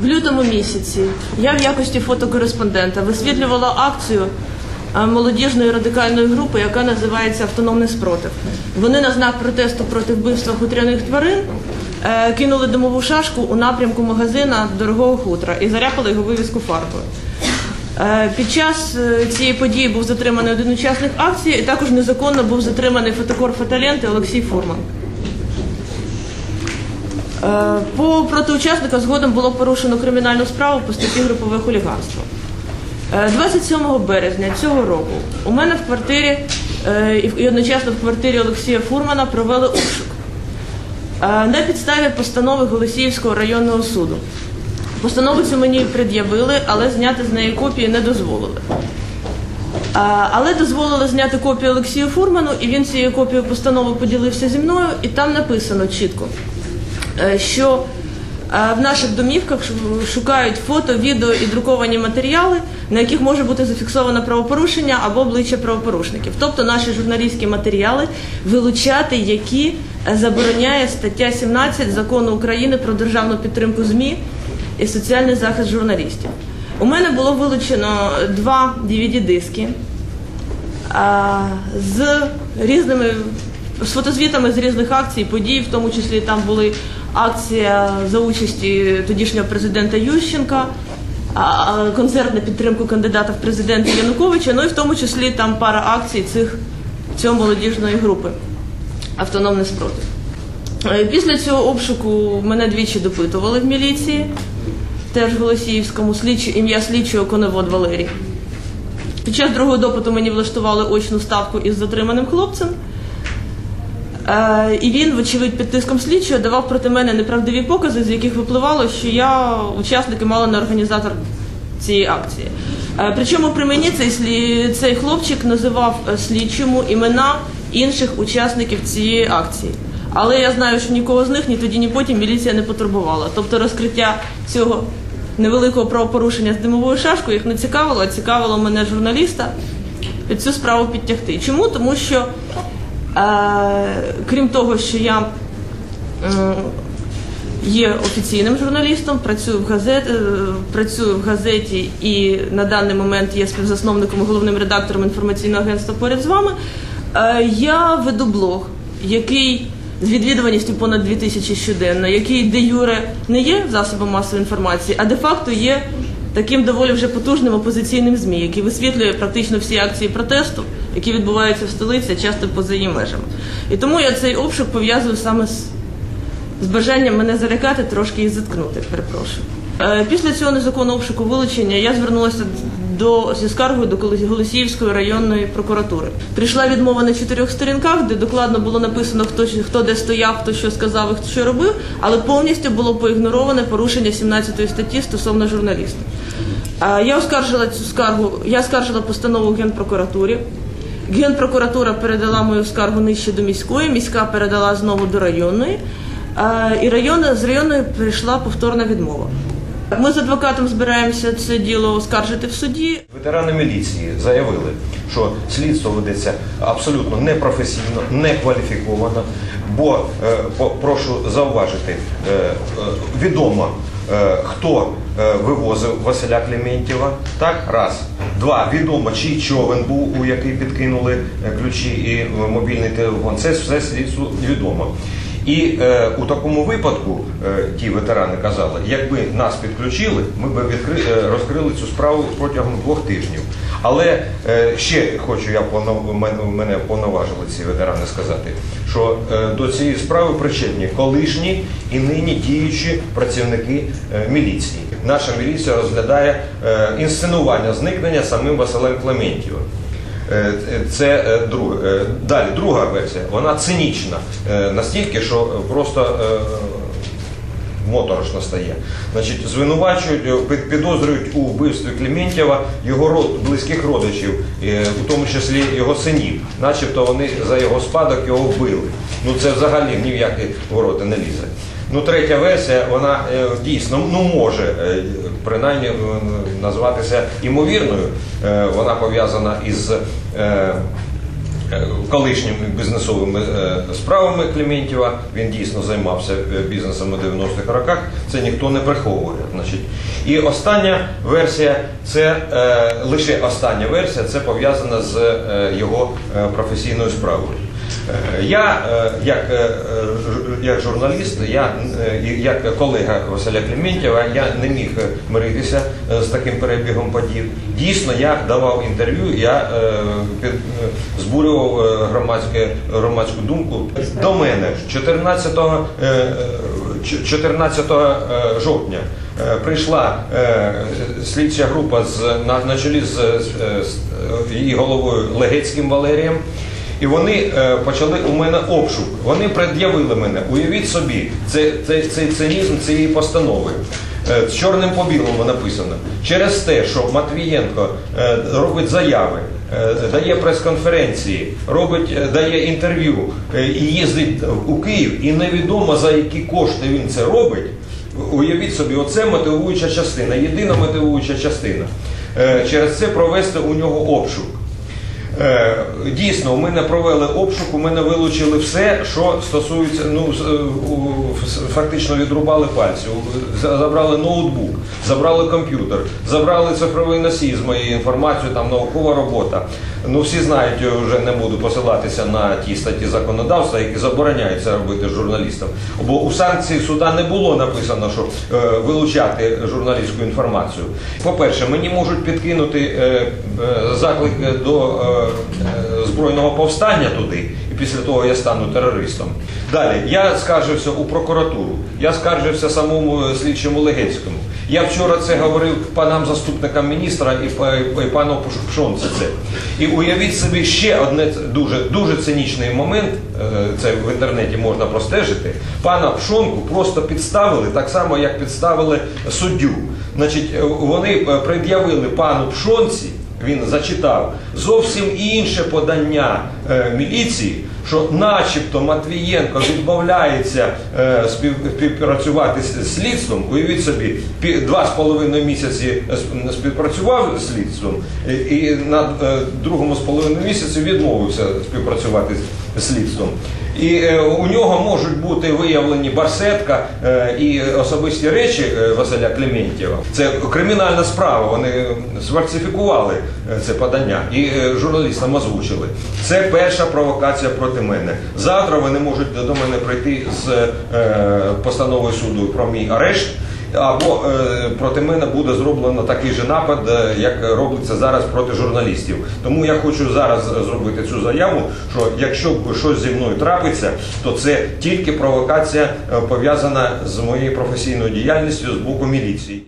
В лютому місяці я в якості фотокореспондента висвітлювала акцію е, молодіжної радикальної групи, яка називається Автономний спротив. Вони на знак протесту проти вбивства хутряних тварин е, кинули димову шашку у напрямку магазина дорогого хутра і заряпали його вивіску фарбою. Е, Під час цієї події був затриманий один учасник акції, і також незаконно був затриманий фотокор фотоленти Олексій Фурман. Е, По проти учасника згодом було порушено кримінальну справу по статті групове хуліганство. Е, 27 березня цього року у мене в квартирі е, і одночасно в квартирі Олексія Фурмана провели обшук Е, на підставі постанови Голосіївського районного суду. Постанову цю мені пред'явили, але зняти з неї копії не дозволили. Але дозволили зняти копію Олексію Фурману, і він цією копією постанови поділився зі мною, і там написано чітко, е, що е, в наших домівках шукають фото, відео і друковані матеріали, на яких може бути зафіксовано правопорушення або обличчя правопорушників. Тобто наші журналістські матеріали вилучати, які е, забороняє стаття 17 закону України про державну підтримку ЗМІ і соціальний захист журналістів. У мене було вилучено два DVD-диски з різними з фотозвітами з різних акцій, подій, в тому числі там були акція за участі тодішнього президента Ющенка, концерт на підтримку кандидата в президенти Януковича, ну і в тому числі там пара акцій цих цієї молодіжної групи автономний спротив. Е, Після цього обшуку мене двічі допитували в міліції, теж в Голосіївському слідчі, ім'я слідчого коневод Валерій. Під час другого допиту мені влаштували очну ставку із затриманим хлопцем. Е, і він, вочевидь, під тиском слідчого давав проти мене неправдиві покази, з яких випливало, що я учасник і мало не організатор цієї акції. Е, причому при мені цей, цей хлопчик називав е, слідчому імена інших учасників цієї акції. Але я знаю, що нікого з них ні тоді, ні потім міліція не потурбувала. Тобто розкриття цього невеликого правопорушення з димовою шашкою їх не цікавило, а цікавило мене журналіста під цю справу підтягти. Чому? Тому що, крім того, що я є офіційним журналістом, працюю в газет, е, працюю в газеті і на даний момент є співзасновником і головним редактором інформаційного агентства поряд з вами. е, Я веду блог, який з відвідуваністю понад 2000 щоденно, який де юре не є засобом масової інформації, а де-факто є таким доволі вже потужним опозиційним ЗМІ, який висвітлює практично всі акції протесту, які відбуваються в столиці, часто поза її межами. І тому я цей обшук пов'язую саме з з бажанням мене залякати, трошки і заткнути, перепрошую. Е, Після цього незаконного обшуку вилучення я звернулася до зі скаргою до Голосіївської районної прокуратури. Прийшла відмова на чотирьох сторінках, де докладно було написано, хто хто де стояв, хто що сказав і хто що робив, але повністю було поігнороване порушення 17 статті стосовно журналіста. Я оскаржила цю скаргу. Я скаржила постанову Генпрокуратурі. Генпрокуратура передала мою скаргу нижче до міської, міська передала знову до районної. І район, з районної прийшла повторна відмова. Ми з адвокатом збираємося це діло оскаржити в суді. Ветерани міліції заявили, що слідство ведеться абсолютно непрофесійно, некваліфіковано, бо е, прошу зауважити, е, е, відомо, хто вивозив Василя Клементєва. Так, раз. Два. Відомо, чий човен був, у який підкинули ключі і мобільний телефон. Це все слідству відомо. І е, у такому випадку е, ті ветерани казали, якби нас підключили, ми б відкри... е, розкрили цю справу протягом двох тижнів. Але е, ще хочу я мен- мене повноважили ці ветерани сказати, що е, до цієї справи причетні колишні і нині діючі працівники е, міліції. Наша міліція розглядає е, інсценування зникнення самим Василем Клементьєвим. Е, Це е, друге. Е, Далі, друга версія, вона цинічна е, настільки, що просто е, моторошно стає. Значить, звинувачують, е, під- підозрюють у вбивстві Клементьєва його род, близьких родичів, е, у тому числі його синів, начебто вони за його спадок його вбили. Ну це взагалі ні в які ворота не лізе. Ну, третя версія, вона е, дійсно ну, може е, принаймні е, назватися імовірною. Вона пов'язана із колишніми бізнесовими справами Клементьєва. Він дійсно займався бізнесом у 90-х роках. Це ніхто не приховує. Значить. І остання версія це лише остання версія, це пов'язана з його професійною справою. Е, Я, е, як, е, як журналіст, я, як колега Василя Клементьєва, я не міг миритися з таким перебігом подій. Дійсно, я давав інтерв'ю, я під, збурював громадське, громадську думку. До мене 14, е, е, 14 е, жовтня прийшла слідча група з, на, на чолі з, з, її головою Легецьким Валерієм. І вони е, почали у мене обшук. Вони пред'явили мене. Уявіть собі, це, це, цей цинізм цієї постанови. Е, з чорним по білому написано. Через те, що Матвієнко е, робить заяви, дає прес-конференції, робить, дає інтерв'ю і їздить у Київ, і невідомо за які кошти він це робить. Уявіть собі, оце мотивуюча частина, єдина мотивуюча частина. Через це провести у нього обшук. Е, Дійсно, у мене провели обшук, у мене вилучили все, що стосується, ну, е, фактично відрубали пальці, забрали ноутбук, забрали комп'ютер, забрали цифровий носій з моєю інформацією, там наукова робота. Ну, всі знають, я вже не буду посилатися на ті статті законодавства, які забороняють це робити журналістам. Бо у санкції суда не було написано, що е, вилучати журналістську інформацію. По-перше, мені можуть підкинути е, е, заклик до е, збройного повстання туди, і після того я стану терористом. Далі я скаржився у прокуратуру, я скаржився самому е, слідчому Легецькому. Я вчора це говорив панам заступникам міністра і, пану Пш- Пшонці це. І уявіть собі ще одне дуже дуже цинічний момент. е, Це в інтернеті можна простежити. Пана Пшонку просто підставили так само, як підставили суддю. Значить, е, вони е, пред'явили пану Пшонці. Він зачитав зовсім інше подання е, міліції, що начебто Матвієнко відмовляється е, спів, співпрацювати з слідством. Уявіть собі, два з половиною місяці співпрацював з слідством, і, на е, другому з половиною місяці відмовився співпрацювати слідством. І е, у нього можуть бути виявлені барсетка е, і особисті речі е, Василя Клементьєва. Це кримінальна справа. Вони сфальсифікували це подання і журналістам озвучили. Це перша провокація проти мене. Завтра вони можуть до мене прийти з постановою суду про мій арешт. Або е, проти мене буде зроблено такий же напад, е, як робиться зараз проти журналістів. Тому я хочу зараз зробити цю заяву, що якщо щось зі мною трапиться, то це тільки провокація е, пов'язана з моєю професійною діяльністю з боку міліції.